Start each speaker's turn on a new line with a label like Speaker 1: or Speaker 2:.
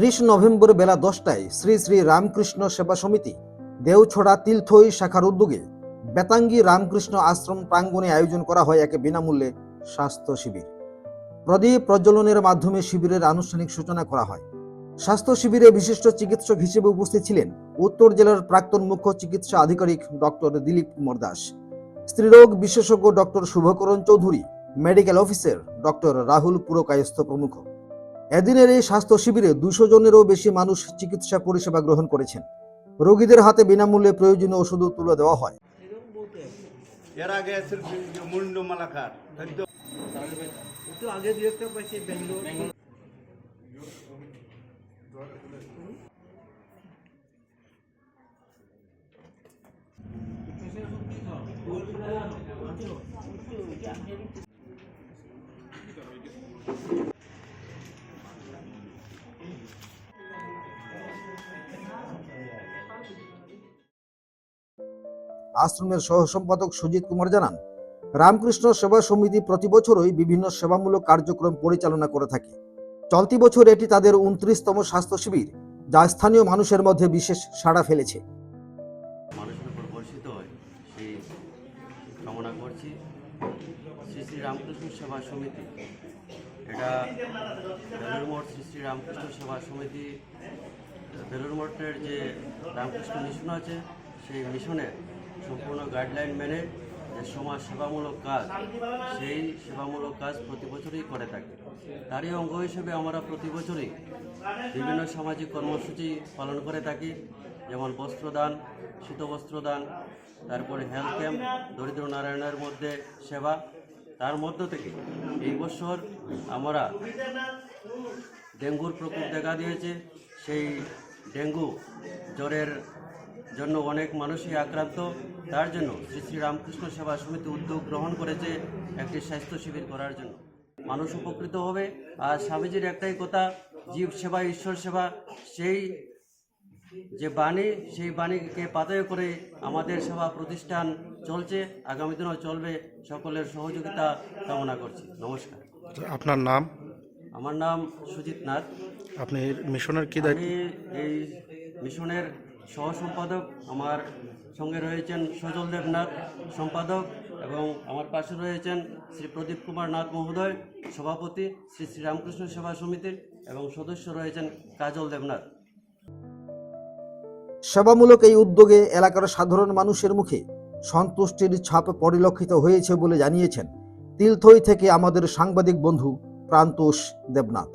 Speaker 1: ত্রিশ নভেম্বর বেলা দশটায় শ্রী শ্রী রামকৃষ্ণ সেবা সমিতি, দেওছড়া তিলথই শাখার উদ্যোগে বেতাঙ্গী রামকৃষ্ণ আশ্রম প্রাঙ্গণে আয়োজন করা হয় একে বিনামূল্যে স্বাস্থ্য শিবির। প্রদীপ প্রজ্বলনের মাধ্যমে শিবিরের আনুষ্ঠানিক সূচনা করা হয়। স্বাস্থ্য শিবিরে বিশিষ্ট চিকিৎসক হিসেবে উপস্থিত ছিলেন উত্তর জেলার প্রাক্তন মুখ্য চিকিৎসা আধিকারিক ডক্টর দিলীপ কুমার দাস, স্ত্রীরোগ বিশেষজ্ঞ doctor Shubhakaran Chowdhury, medical officer doctor Rahul Purkayastha প্রমুখ। এদিনের এই স্বাস্থ্য শিবিরে দুশো জনেরও বেশি মানুষ চিকিৎসা পরিষেবা গ্রহণ করেছেন। রোগীদের হাতে বিনামূল্যে প্রয়োজনীয় ওষুধও তুলে দেওয়া হয়।
Speaker 2: এর আগে মুন্ডু মালাকার
Speaker 3: আগে দু একটা
Speaker 1: আশ্রমের সহ সম্পাদক সুজিত কুমার জানান, রামকৃষ্ণ সেবা সমিতি প্রতি বছরই বিভিন্ন সেবামূলক কার্যক্রম পরিচালনা করে থাকে। চলতি বছর এটি তাদের উনত্রিশতম স্বাস্থ্য শিবির, যা স্থানীয় মানুষের মধ্যে বিশেষ সাড়া ফেলেছে।
Speaker 4: যে রামকৃষ্ণ মিশন আছে, সেই মিশনের সম্পূর্ণ গাইডলাইন মেনে যে সমাজ সেবামূলক কাজ, সেই সেবামূলক কাজ প্রতি বছরই করে থাকে। তারই অঙ্গ হিসেবে আমরা প্রতি বছরই বিভিন্ন সামাজিক কর্মসূচি পালন করে থাকি, যেমন বস্ত্রদান, শীতবস্ত্রদান, তারপরে হেলথ ক্যাম্প দরিদ্র নারায়ণের মধ্যে সেবা। তার মধ্য থেকে এই বছর আমরা ডেঙ্গুর প্রকোপ দেখা দিয়েছে। সেই ডেঙ্গু জ্বরের জন্য অনেক মানুষই আক্রান্ত। তার জন্য শ্রী শ্রী রামকৃষ্ণ সেবা সমিতি উদ্যোগ গ্রহণ করেছে একটি স্বাস্থ্য শিবির করার জন্য। মানুষ উপকৃত হবে। আর স্বামীজির একটাই কথা জীব সেবা ঈশ্বর সেবা সেই যে বাণী সেই বাণীকে পাতায় করে আমাদের সেবা প্রতিষ্ঠান চলছে। আগামী দিনেও চলবে। সকলের সহযোগিতা কামনা করছি। নমস্কার।
Speaker 5: আপনার নাম?
Speaker 4: আমার নাম সুজিত নাথ।
Speaker 5: আপনি মিশনের কি দায়িত্ব?
Speaker 4: আমি এই মিশনের সহ সম্পাদক আমার সঙ্গে রয়েছেন সজল দেবনাথ, সম্পাদক, এবং আমার পাশে রয়েছেন শ্রী প্রদীপ কুমার নাথ মহোদয়, সভাপতি শ্রী শ্রী রামকৃষ্ণ সেবা সমিতির এবং সদস্য রয়েছেন কাজল দেবনাথ।
Speaker 1: সেবামূলক এই উদ্যোগে এলাকার সাধারণ মানুষের মুখে সন্তুষ্টির ছাপ পরিলক্ষিত হয়েছে বলে জানিয়েছেন তিলথই থেকে আমাদের সাংবাদিক বন্ধু প্রান্তোষ দেবনাথ।